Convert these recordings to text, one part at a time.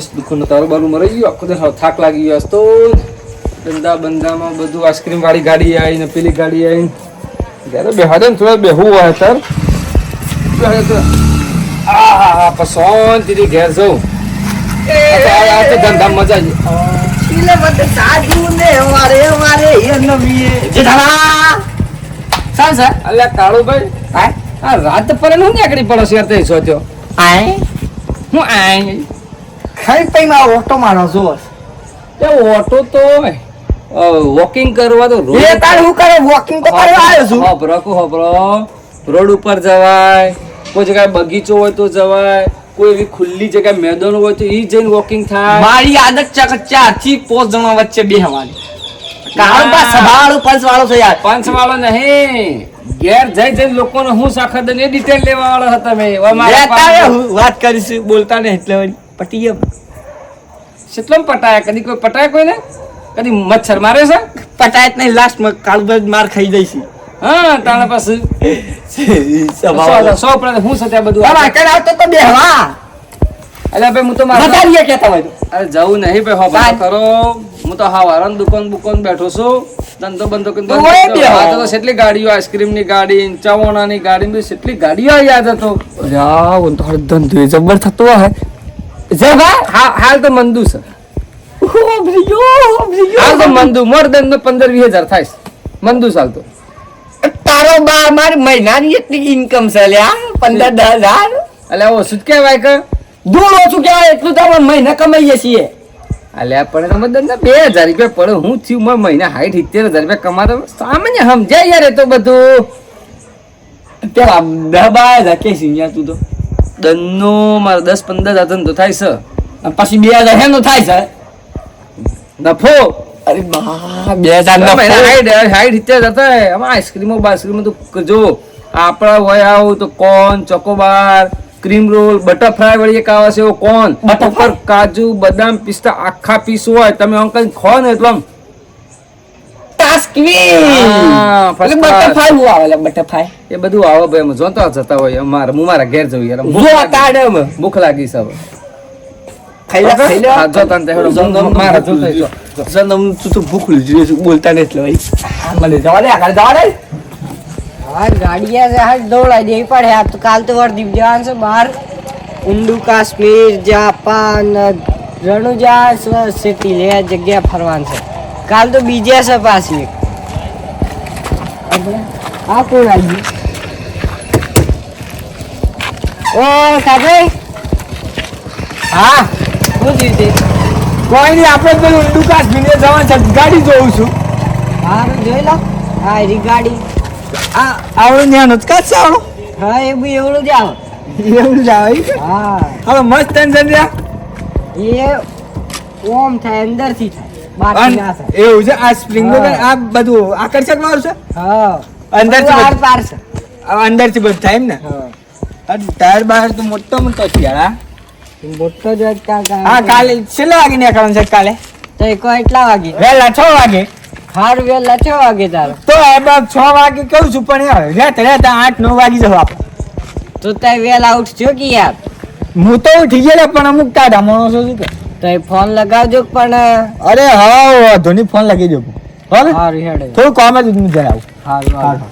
બસ દુઃખનું તારું બારું મરાઈ ગયું. આખો દિવસ થાક લાગી ગયો. તો ધંધા બંધામાં બધું આઈસ્ક્રીમ વાળી ગાડી આવી ને પેલી ગાડી આવી ત્યારે બેહાડે ને થોડા બેહવું હોય તાર. આ હા હા પછી શાંતિથી ઘેર જવું આ તો- ધંધા મજા મારે મારે રાત પરનું નીકળી પડો શેર થઈ સોચ્યો. આય. હું આય. ખાઈ પઈ માં ઓટો મારો જો. એ ઓટો તો વોકિંગ કરવા તો રોડ એ તાર હું કરે? વોકિંગ તો કરવા આવ્યો છું. હોભરો કો હોભરો રોડ ઉપર જવાય કોઈ જગ્યાએ બગીચો હોય તો જવાય કોઈ એવી ખુલ્લી જગ્યાએ મેદાન હોય તો ઈ જઈને વોકિંગ થાય. મારી આદત ચક ચારથી પાંચ જણા વચ્ચે બેહવાની. કારણ બા સભાળું પંચ વાળો છે યાર. પાંચ વાળો નહીં. ઘેર જઈ જઈને લોકોને હું સાખર એ ડિટેલ લેવા વાળો હતા મેં. વાત કરીશું બોલતા નહીં એટલે વળી. પટી ગયો પટાયા? કદી કોઈ પટાયા કોઈને? કદી મચ્છર મારે છે? પટાયત નહીં લાસ્ટમાં કાળબજ માર ખાઈ જઈશી હા તાણે પાસે સો પ્રત હું છે ત્યાં બધું કઈ આવતો તો બેહવા. અલ્યા ભાઈ હું તો મારે કહેતા હોય અરે જવું નહીં ભાઈ સાહેબ. કરો હું તો હા વારન દુકાન બુકાન બેઠો છું. ધંધો બંધો કરીને તો હોય બે આ તો કેટલી ગાડીઓ આઈસ્ક્રીમની ગાડી ચવાણાની ગાડી બધી કેટલી ગાડીઓ યાદ હતો. યા તો ધંધો જબર થતો હે જવા હાલ તો મંદુ છે. હાલ તો મંદુ મોર દેન પંદર વીસ હજાર થાય. મંદુ ચાલ તો. તારો બા મારી મહિનાની એટલી ઇન્કમ છે લ્યા પંદર દસ હજાર. અલ્યા ઓછું જ કહેવાય કે? દૂર ઓછું કહેવાય એટલું તો મહિને કમાઈએ છીએ. અલ્યા પણ તમે બે હજાર રૂપિયા પડે હું થયું મારા મહિના હાઈટ સિત્તેર હજાર રૂપિયા કમાતો સામાન્ય સમજાય યાર એ તો બધું. છે યાર તું તો. દનનો મારો દસ પંદર હજાર તો થાય છે. પછી બે હજાર હેનો થાય છે. નફો? અરે બા બે હજાર. હાઈટ હાઈટ હજાર થાય આમાં આઈસ્ક્રીમો બાઈસ્ક્રીમો તો જો આપણા હોય આવું તો cone chocobar cream roll butterfly વળી એક આવે છે એવો કોન? ઉપર કાજુ બદામ પિસ્તા આખા પીસ હોય. તમે અંકલ ખો ને એટલે આમ તાસ્કવી એટલે બટરફ્લાય હું આવે બટરફ્લાય. એ બધું આવે ભાઈ અમે જોતા જતા હોય અમારે હું મારા ઘેર જવું યાર. જો તાડમ. ભૂખ લાગી છે ખાઈ લે ખાઈ લે હા, જોતા તે હેડો. મારા જો. જન્મ તું તો ભૂખ લીધી છે બોલતા ને એટલે મને જવા દે આગળ જવા દે. હા ગાડીએ હાલ દોડાઈ દેવી પડે આ તો કાલ તો વરદીપ જવાનું છે બહાર. ઊંડુ કાશ્મીર જાપાન રણુજા સિટી લે જગ્યા ફરવાનું છે. કાલ તો બીજી છે. પાછી આ કોણ આવી? ઓ કાકાઈ હા. શું થયું છે? કોઈ નહીં આપણે પેલું દુકાન ભીને જવા છે. ગાડી જોઉં છું. હા જોઈ લો. હા એરી ગાડી. આ આવડું ધ્યાન કાચ છે આવડું? હા એ બી એવડું જ આવે. એવું જ આવે હા. હવે મસ્ત ટેન્શન રહ્યા એ ઓમ થાય અંદરથી થાય. એવું છે? આ સ્પ્રિંગ આ બધું આકર્ષક વાળું છે? હા. અંદરથી બધું આર બધું- પાર છે. આ અંદરથી બધું થાય એમ ને? ટાયર બહાર તો મોટો મોટો છે યાર. મોટો જ હા કાલે છેલ્લા વાગે નીકળવાનું છે કાલે? તો એક એટલા વાગે? વહેલા છ વાગે. હાર વેલા છ વાગે તારો. તો એ બાપ છ વાગે કેવું છું પણ યાર રેત રેત આઠ નવ વાગી જવા તો તે વેલા ઉઠજો કે યાર? હું તો ઉઠી ગયેલો પણ અમુક ટાઢા માણસો શું કે? તો ફોન લગાવજો પણ અરે હા ધોની ફોન લગાવી દો હવે થોડું કામ જ હું જણાવું હારું હારું.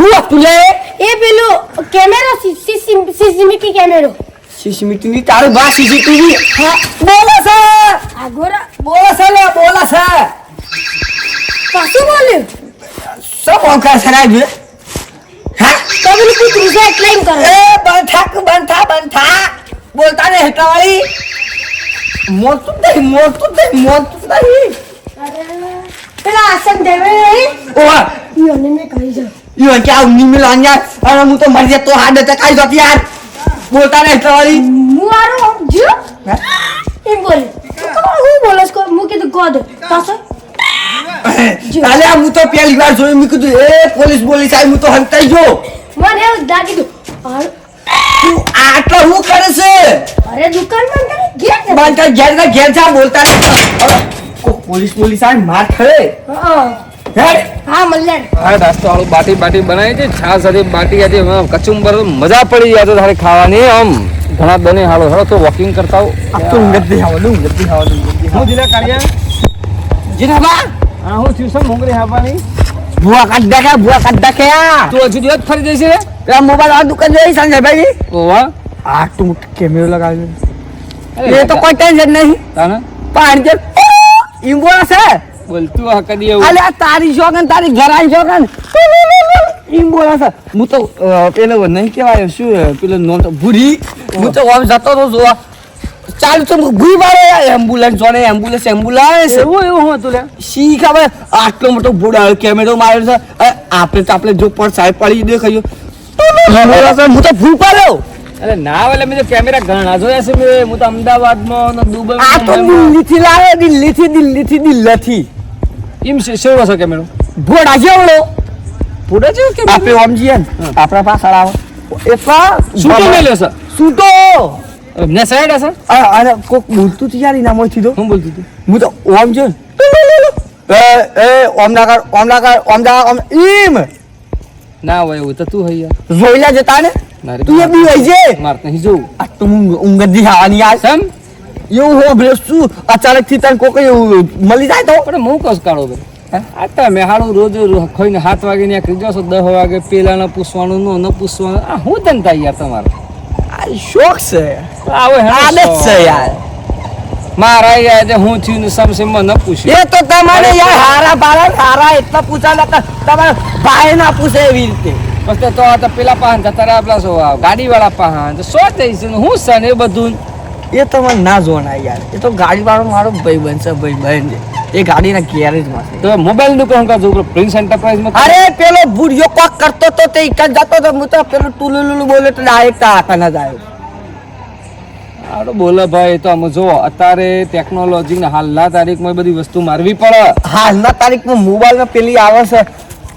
હું હતું લે એ પેલું કેમેરો સીસીટીવી કેમેરો. સીસીટીવી તારું બા સીસીટીવી? હા. બોલો છે આ ગોરા બોલો છે લે બોલો છે પાછું બોલ્યું? સબ ઓંકાર સરાય છે હા? તો પેલું કૂતરું છે એટલે એમ કરે. એ બંધા કે બંધા બંધા. બોલતા ને હેઠા વાળી મોતું નહીં મોતું નહીં મોતું નહીં. પેલા આસન દેવે ઓવા ઈયોને મેં કહી છે ઈવન કે આવું નિમિલ યાર અરે હું તો મરી જતો તો હાડ હતા કાઈ જત યાર. બોલતા નહીં વાળી. હું આરો જો એમ બોલે. તું હું બોલસ કો હું કીધું ગોદ. તાસો આ હું તો પહેલી વાર જોયું મેં કીધું એ પોલીસ બોલી સાહેબ હું તો હંતાઈ ગયો. મને એવું અરે તું આટલો હું કરે છે? અરે દુકાન બંધ કરી ઘેર બંધ કર ઘેર ના ઘેર જા બોલતા નહીં. પોલીસ પોલીસ આ માર ખરે હા. હા મલ્યાણ આ નાસ્તો વાળું બાટી બાટી બનાવી છે છાસ સાથે બાટી હતી કચુંબર મજા પડી જાય તો તારે ખાવાની આમ ઘણા બને હાલો હાલો તો વોકિંગ કરતા હો આ તો ઊંઘ જ નહીં હું હા હું ટ્યુશન મોંગરી આપવાની ભુવા કાઢ નાખ્યા ભુવા કાઢ નાખ્યા તું હજુ દિવસ ફરી જઈશ રે પેલા મોબાઈલ આ દુકાન જઈ સંજયભાઈ ઓવા આ તું કેમેરો લગાવ્યો એ તો કોઈ ટેન્શન નહીં. તાને? પાણી જે છે. બોલતું આ કદી એવું? અલે તારી શોગન તારી ઘરાની શોગન ઈમ બોલા છે. હું તો પેલો નહીં કહેવાય શું પેલો નોમ તો ભૂરી. હું તો આમ જતો તો જોવા ચાલ તો ભૂરી મારે એમ્બ્યુલન્સ જોને એમ્બ્યુલન્સ એમ્બ્યુલન્સ એવું એવું હું હતું લે શી ખબર? આટલો મોટો ભૂડા કેમેરો માર્યો છે. આપણે તો આપણે જો પણ સાહેબ પડી દેખાયો. હું તો ભૂ પાડ્યો. અરે ના એટલે મેં તો કેમેરા ઘણા જોયા છે મેં. હું તો અમદાવાદમાં દુબઈ આ તો દિલ્હીથી લાવે દિલ્હીથી દિલ્હીથી દિલ્હીથી. એમ સેવા છે કેમેરો? ભોડા જેવડો. પૂરા જેવો કે બાપે ઓમ જઈએ ને આપણા પાછળ આવો. એટલા સૂટો મેલ્યો છે? સૂટો. ને સાઈડ હશે અરે કોક બોલતું હતું યાર એના મોથી તો? હું બોલતું હતી. હું તો ઓમ જો એ એ ઓમ ના કર ઓમ ના કર ઓમ ના ઓમ ઈમ. ના હોય એવું તો તું હોય યાર. જોઈલા જતા ને તું એ બી હોય છે. માર નહીં જોવું. આ તું ઊંઘ ઊંઘ આવવાની યાર. સમ એવું હો ભલે શું અચાનકથી તને કોક એવું મળી જાય તો? પણ હું કસ કાઢો ભાઈ આ તમે હાડું રોજ રોજ ખાઈને સાત વાગે નીકળી જશો દસ વાગે પેલાને પૂછવાનું નો ન પૂછવાનું. આ હું ધંધા યાર તમારે? આ શોખ છે. આવો આદત છે યાર. મારા યાર જે હું થયું સમસે મને ન પૂછ્યું. એ તો તમારે યાર હારા બારા હારા એટલા પૂછા નતા. તમારે ભાઈ ના પૂછે એવી રીતે. પછી તો આ તો પેલા પાહન જતા રહ્યા પેલા શું ગાડી વાળા પાહન. તો સો જઈશ હું ને એ બધું? એ તો મને ના જોવાના યાર. એ તો ગાડી વાળો મારો ભાઈ બનશે ભાઈ બહેન છે એ ગાડીના ગેરેજમાં છે. તો મોબાઈલ દુકાન કા જો પ્રિન્સ એન્ટરપ્રાઇઝમાં અરે પેલો બુઢિયો કોક કરતો તો તે જ જતો તો હું તો પેલું ટુલુલુલુ બોલે તો ડાયરેક્ટ આકાના જ આવ્યો. આડો બોલે ભાઈ તો અમે જો અત્યારે ટેકનોલોજી ને હાલના તારીખમાં બધી વસ્તુ મારવી પડે. હાલના તારીખમાં મોબાઈલમાં પેલી આવે છે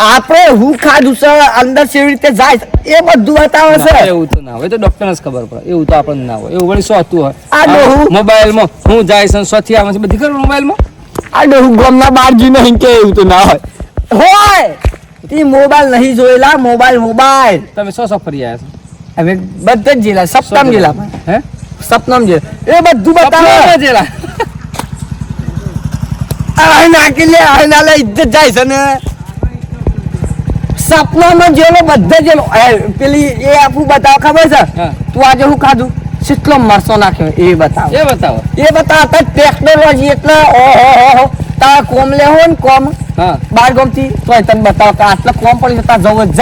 આપણે હું ખાધું છે અંદર કેવી રીતે જાય એ બધું બતાવે છે. એવું તો ના હોય. તો ડોક્ટર જ ખબર પડે. એવું તો આપણને ના હોય. એવું વળી હતું હોય? આ ડોહું. મોબાઈલમાં હું જાય છે સોથી આવે છે બધી ખબર મોબાઈલમાં આ ડોહું ગામના બહાર જઈને અહીં કે એવું તો ના હોય. હોય! તે મોબાઈલ નહીં જોયેલા મોબાઈલ મોબાઈલ. તમે સો સો ફરી આવ્યા છો. હવે બધા જ જિલ્લા સપ્તમ જિલ્લા હે? સપ્તમ જિલ્લા એ બધું બતાવે જેલા. આ નાખી લે આ ના લે ઇજ્જત જાય છે ને. સપનામાં જેલો બધે જેલો પેલી એ આપું બતાવ ખબર છે? તું આજે હું ખાધું? કેટલો મરસો નાખ્યો એ બતાવો. એ બતાવો. એ બતાવ ટેકનોલોજી એટલે ઓહો હો હો તારા કોમ લે હો ને કોમ. હા. બાર ગમતી થી તોય તને બતાવ કે આટલા કોમ પડી જતા જવું જ.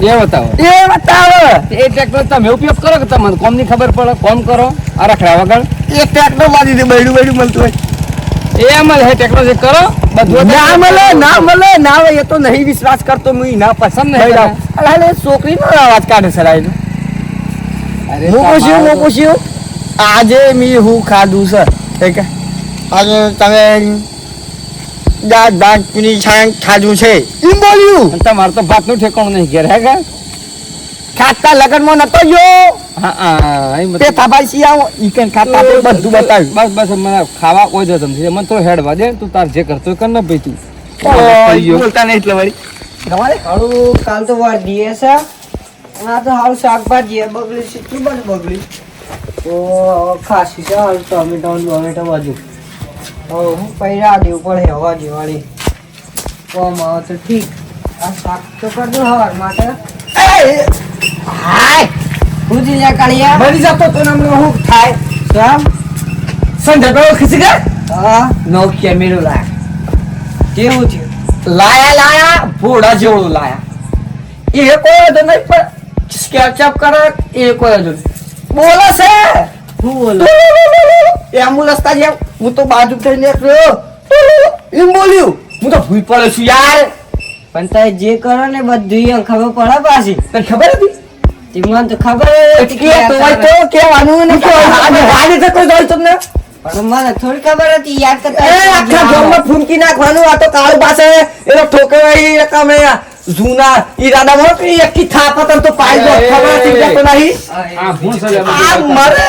એ બતાવો. એ બતાવો. એ ટેકનોલોજી તમે ઉપયોગ કરો કે તમને કોમની ખબર પડે? કોમ કરો આ રખડા વગર. એ ટેકનોલોજી બૈડું બૈડું મળતું હોય. એમ જ હે ટેકનોલોજી કરો. ના મળે ના મળે ના હોય એ તો નહીં વિશ્વાસ કરતો હું ના પસંદ નહીં નહીં અરે છોકરી અવાજ કાઢે સર આયનો હું પૂછ્યું હું પૂછ્યું? આજે મી હું ખાધું સર એ આજે તમે દાંત દાંત પીની છાંય ખાધું છે. એમ બોલ્યું. તમારે તો ભાતનું ઠેકાણું નહીં ઘેર હે કે? ખાતા લગનમાં નતો એમ તે બધું. થાબાઈ સી આવો ઈ કન ખાતા બધું બતાવ્યું. બસ બસ મને ખાવા કોઈ જ સમજી મને તો હેડવા દે તું તાર જે કરતો કર ને ભાઈ તું. બોલતા નહીં એટલે વળી. હારું કાલ તો વાર દીએ છે. આ તો હાલ શાકભાજી એ બગડી છે કેટલું બધું બગડી. તો ખાસી છે હાલ ટમેટા ટોમેટો બાજુ હવે હું પૈરા દેવું પડે હવા જેવાળી. કોમ આવે તો ઠીક. આ શાક તો કરજો હવાર માટે. હાય! હું જીજા કાઢ્યા મરી જતો તો નામ હમણાં હું થાય? શામ સંજય પેલો ખીસી ગયા હા. નવ કેમેરો લાયા. કેવું થયું લાયા લાયા ભોળા જેવું લાયા. એ કોઈ હજુ નહીં પણ સ્કેચઅપ કરો એ કોઈ નહીં. બોલે છે. હું બોલો? એમ્બ્યુલન્સ તા જેમ હું તો બાજુ થઈને એમ બોલ્યું. હું તો ભૂલ પડ્યો છું યાર. પણ તમે જે કરો ને બધું ખબર પડે પાછી. તને ખબર હતી? તમને તો ખબર તો હોય તો કહેવાનું ને કે આજે વાગે તો કોઈ દોડ તમને મને થોડી ખબર હતી યાદ એ કરતા આખા ગામમાં ફૂંકી નાખવાનું આ તો કાળુ પાસે એનો ઠોકરાઈ રકમ એ જૂના ઈરાદામાં કે એકી થાપ હતા તો પાઈ દો ખબર હતી કે તો નહીં? આ હું બધું આ? મરે.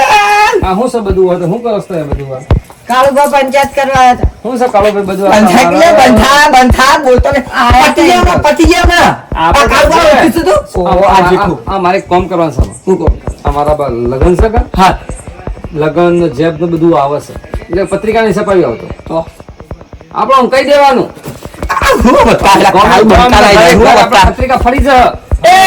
આ હું છે બધું હોય તો હું કરસ બધું કાળુબા પંચાયત કરવા આવ્યા હતા. હું છે કાળો બધું આ બંધા બંધા બંધા બોલતો ને. પતી ગયા હમણાં, પતી ગયા હમણાં. આ આ કાળુ બધું છે. ઓફિસ હતું? આ- ઓહો, આ આ- જેઠું. આ મારે કામ કરવાનું છે. હું. અમારા લગન છે કે? હા. લગન જેબ ને બધું આવે છે. એટલે પત્રિકાની છપાવી આવતો. તો? આપણે આમ કહી દેવાનું. પત્રિકા ફરી જ એ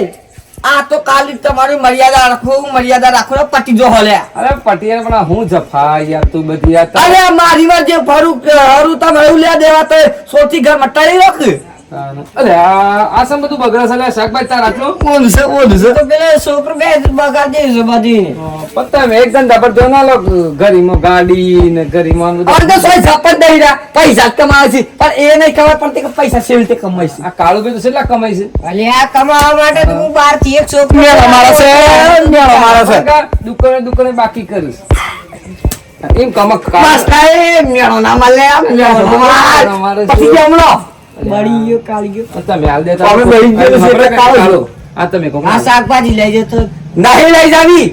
એ! આ તો કાલી તમારી મર્યાદા રાખો મર્યાદા રાખો ને પતી જો હલે. અરે પટિયા પણ હું જફા યાર તું બધી અરે મારી વાત જે ફરું હરું તમે એવું લે દેવા તો સોથી ઘર મટાડી રાખ. અરે આ આ બધું બગડે છે શાકભાજી તાર આટલું? કોણ છે કોણ છે તો પેલા છોકરો બે બગાડ દે બધી. પત્તા મેં એક ધંધા પર જો ના લો ગરીમાં ગાડી ને ગરીમાં બધું. અરે તો સોય ઝપટ નહીં રહ્યા. પૈસા જ છે. પણ એ નહીં ખબર પડતી કે પૈસા કેવી રીતે કમાય છે. આ કાળું ભાઈ તો કેટલા કમાય છે? અલે આ કમાવા માટે તો હું બારથી એક છોકરો મેળો છે મેળો મારે છે. દુકાને દુકાને બાકી કરીશ. એમ કમક કાંઈ મેળો ના મળે આ મેળો પછી બળી ગયો કાઢી ગયો તમે હાલ દેતા અમે બળી ગયેલું છે એટલે કાળું. કાળું. આ તમે કહો આ શાકભાજી લઈ જતો. નહીં લઈ જાવી.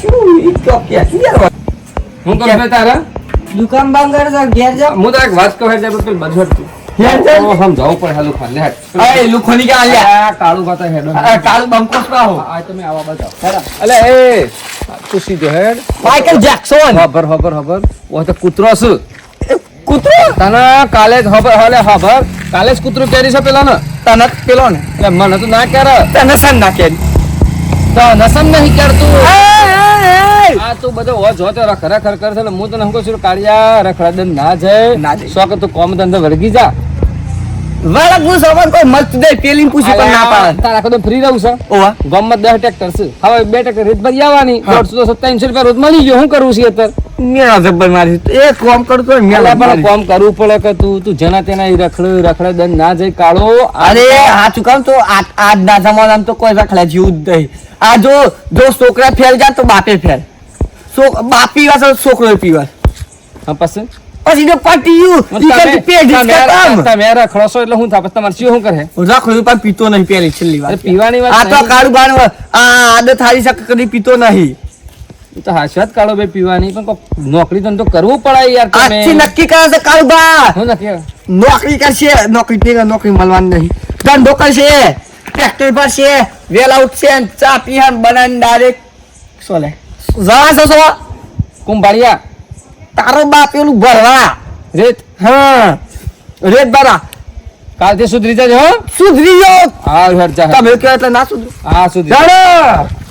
શું ઈ તો યાર? હું કહું છું તારા? દુકાન બંધ કરી દો ઘેર જાઓ. હું તો એક વાત કહું પેલું બધું છે? ઓ, સમજાવવું પડે હાલું ખાલી હેડ. અરે લુખોની કે આલ્યા? આ કાળું પાતા હેડો બંકોસ ના હો. આ તમે આવા બતાવો. અલે એ તું સીધો હેડ. માઇકલ જેક્સન ખબર ખબર ખબર ઓ તો કૂતરો છે કૂતરો તને કાલે જ ખબર હલે ખબર કાલે જ કૂતરું કેરી છે પેલા ને તને પેલો ને એટલે મને તો ના કેર તને સન ના કેરી તો નસન નહીં કરતું આ તું બધો હો જો તો રખ રખ રખ કરે છે હું તને હમકો છું કાળિયા રખડા દન ના જાય. શોખ તું કોમ ધંધો વળગી જા વળકનું સામાન કોઈ મસ્ત દે પેલી પૂછી પણ ના પાડે. તારા આખો ફ્રી રહું છે ઓવા. ગામમાં દસ ટ્રેક્ટર છે. હવે બે ટ્રેક્ટર રીત ભરી આવવાની. હા. દોઢસો તો સત્તાવીસો રૂપિયા રોજ મળી ગયો. શું કરવું છે અત્યારે? મેળા જબ્બર મારી એ કોમ કરતો મેળા પણ કોમ કરવું પડે કે તું તું જેના તેના ઈ રખડ રખડાદન ના જઈ કાળો અરે હાચું કામ તો આ આજના જમાનામાં તો કોઈ રખડા જેવું જ નહીં. આ જો જો છોકરા ફેલ જાય તો બાપે ફેલ. બાપ પીવા છોકરો પીવા. હા, પછી? પછી તો પટીયું ઈ કે પેઢી જ તમે- ખતમ. તમે રખડો છો એટલે હું થાય પછી તમારે શું શું કરે? રખડું પણ પીતો નહીં પેલી છેલ્લી વાર પીવાની વાત આ તો. કાળું બાણ આ આદત હારી શકે કદી પીતો નહીં. તો હાશવાત કાળો ભાઈ પીવાની પણ નોકરી ધંધો કરવું પડે યાર તમે. આજથી નક્કી કરે છે કાળુ બા. હું નક્કી નોકરી કરશે. નોકરી તે નોકરી મળવાની નહીં. ધંધો કરશે. ટ્રેક્ટર પર છે. વેલા ઉઠશે છે ચા પીહા બનાવીને ડાયરેક્ટ સોલે જા છો કુંભાળિયા. તારો બાપ પેલું ભરવા રેત. હા. રેત બારા. કાલથી સુધરી જજો હો. સુધરી જાઓ. હા હર જા. તમે કહો એટલે ના સુધરી. હા સુધરી